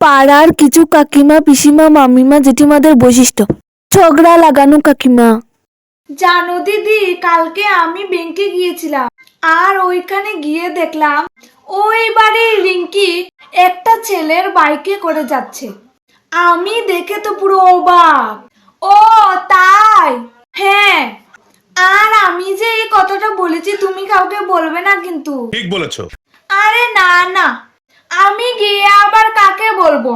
পাড়ার কিছু কাকিমা পিসিমা মামিমা জেঠিমাদের বৈশিষ্ট্য। ঝগড়া লাগানো কাকিমা। জানো দিদি কালকে আমি ব্যাংকে গিয়েছিলাম। আর ওইখানে গিয়ে দেখলাম ওই বাড়ির রিঙ্কি একটা ছেলের বাইকে করে যাচ্ছে। আমি দেখে তো পুরো অবাক। ও তাই? হ্যাঁ। আর আমি যে এই কথাটা বলেছি তুমি কাউকে বলবে না কিন্তু। ঠিক বলেছ। আরে না না। আমি গিয়ে আবার কাকে বলব?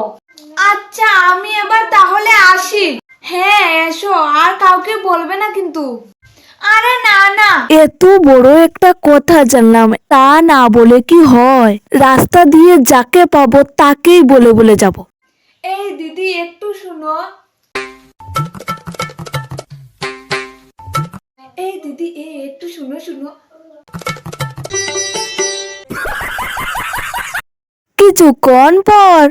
আচ্ছা আমি এবার তাহলে আসি। হ্যাঁ এসো আর কাউকে বলবে না কিন্তু। আরে না না। এত বড় একটা কথা জানলাম তা না বলে কি হয়? রাস্তা দিয়ে যাকে পাবো তাকেই বলে বলে যাব। এই দিদি একটু শুনো। এই দিদি এই একটু শুনো শুনো। কিছুক্ষণ পর।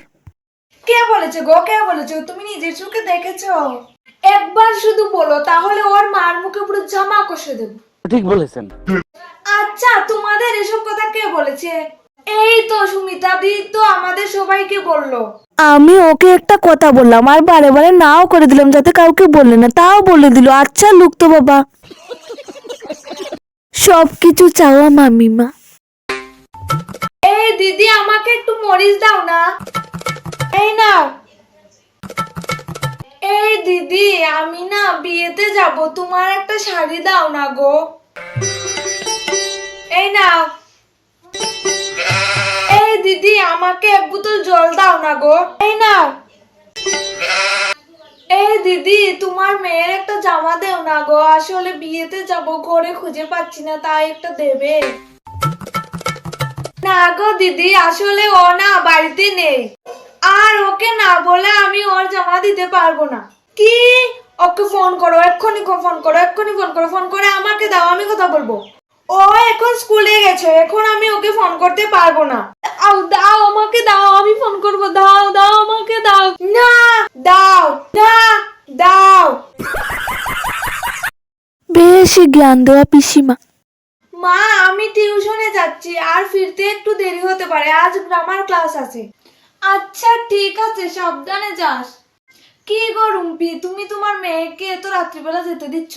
কে বলেছে গো? কে বলেছে? তুমি নিজের চোখে দেখেছ? একবার শুধু বলো তাহলে ওর মার মুখে পুরো জামা কষে দেবো। ঠিক বলেছেন। আচ্ছা তোমাদের এসব কথা কে বলেছে? এই তো সুমিতা দি তো আমাদের সবাইকে বলল। আমি ওকে একটা কথা বললাম আর বারে বারে নাও করে দিলাম যাতে কাউকে বললে না তাও বলে দিল আচ্ছা লুক তো বাবা। সব কিছু চাওয়া মামিমা। একটু মরিচ দাও না। এই নাও। এই দিদি, আমি না বিয়েতে যাব, তোমার একটা শাড়ি দাও না গো। এই নাও। এই দিদি, আমাকে এক বোতল জল দাও না গো। এই নাও। এই দিদি, তোমার মেয়ের একটা জামা দেও না গো। আসলে বিয়েতে যাব, ঘরে খুঁজে পাচ্ছি না, তাই একটা দেবে। গো দিদি, আসলে ও না বাড়িতে নেই। আর ওকে না বলে আমি ওর জামা দিতে পারব না। কি? ওকে ফোন করো, এক্ষুনি ফোন করো, এক্ষুনি ফোন করো ফোন করে আমাকে দাও, আমি কথা বলব। ও এখন স্কুলে গেছে, এখন আমি ওকে ফোন করতে পারব না। দাও দাও আমাকে দাও, আমি ফোন করব, দাও দাও আমাকে দাও। না দাও না, দাও। বেশি জ্ঞান দেওয়া পিসিমা। মা, আমি টিউশনে যাচ্ছি, আর ফিরতে একটু দেরি হতে পারে, আজ গ্রামার ক্লাস আছে। আচ্ছা ঠিক আছে, সাবধানে যাস। কি গো রুম্পি, তুমি তোমার মেয়েকে এত রাত্রিবেলা যেতে দিচ্ছ?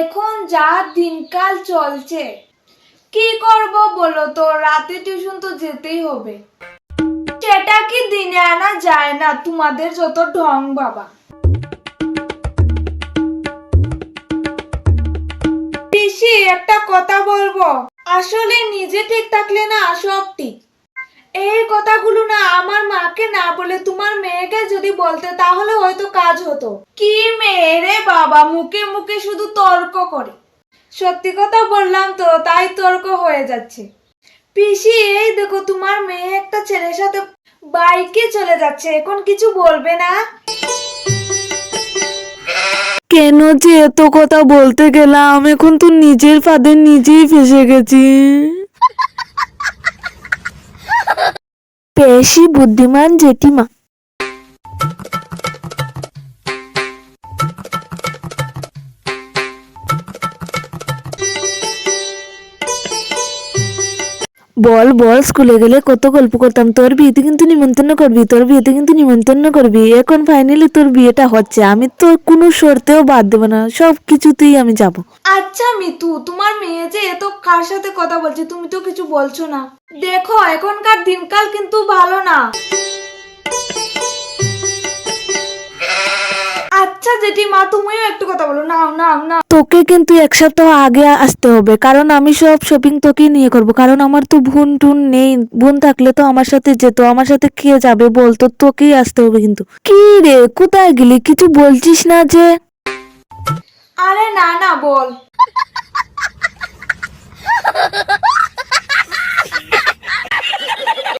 এখন যা দিনকাল চলছে। কি করব বলো তো, রাতে টিউশন তো যেতেই হবে। সেটা কি দিনে আনা যায় না, তোমাদের যত ঢং বাবা। পিসি একটা কথা বলব। আসলে নিজে ঠিক থাকলে না সব ঠিক এই কথাগুলো না আমার মাকে না বলে তোমার মেয়েকে যদি বলতে, তাহলে হয়তো কাজ হতো। কি মেয়ে রে বাবা, মুখে মুখে শুধু তর্ক করে। সত্যি কথা বললাম তো, তাই তর্ক হয়ে যাচ্ছে। পিসি, এই দেখো তোমার মেয়ে একটা ছেলের সাথে বাইকে চলে যাচ্ছে, এখন কিছু বলবে না? কেন যে এত কথা বলতে গেলাম? এখন তো নিজের ফাঁদে নিজেই ফেসে গেছি। বেশি বুদ্ধিমান জেঠিমা বল বল, স্কুলে গেলে কত গল্প করতাম। তোর বিয়েতে কিন্তু নিমন্ত্রণ করবি, তোর বিয়েতে কিন্তু নিমন্ত্রণ করবি। এখন ফাইনালি তোর বিয়েটা হচ্ছে। আমি তো কোনো শর্তেও বাদ দেবো না, সব কিছুতেই আমি যাব। আচ্ছা মিতু, তোমার মেয়ে যে এত কার সাথে কথা বলছে, তুমি তো কিছু বলছো না। দেখো, এখনকার দিনকাল কিন্তু ভালো না। জেঠিমা তুমিও একটু কথা বলো। নাও নাও নাও। তোকে কিন্তু এক সপ্তাহ আগে আসতে হবে কারণ আমি সব শপিং তোকেই নিয়ে করব। কারণ আমার তো বোন টুন নেই বোন থাকলে তো আমার সাথে যেত আমার সাথে কে যাবে বলতো তোকেই আসতে হবে কিন্তু। কি রে কোথায় গেলি? কিছু বলছিস না যে? আরে না না বল।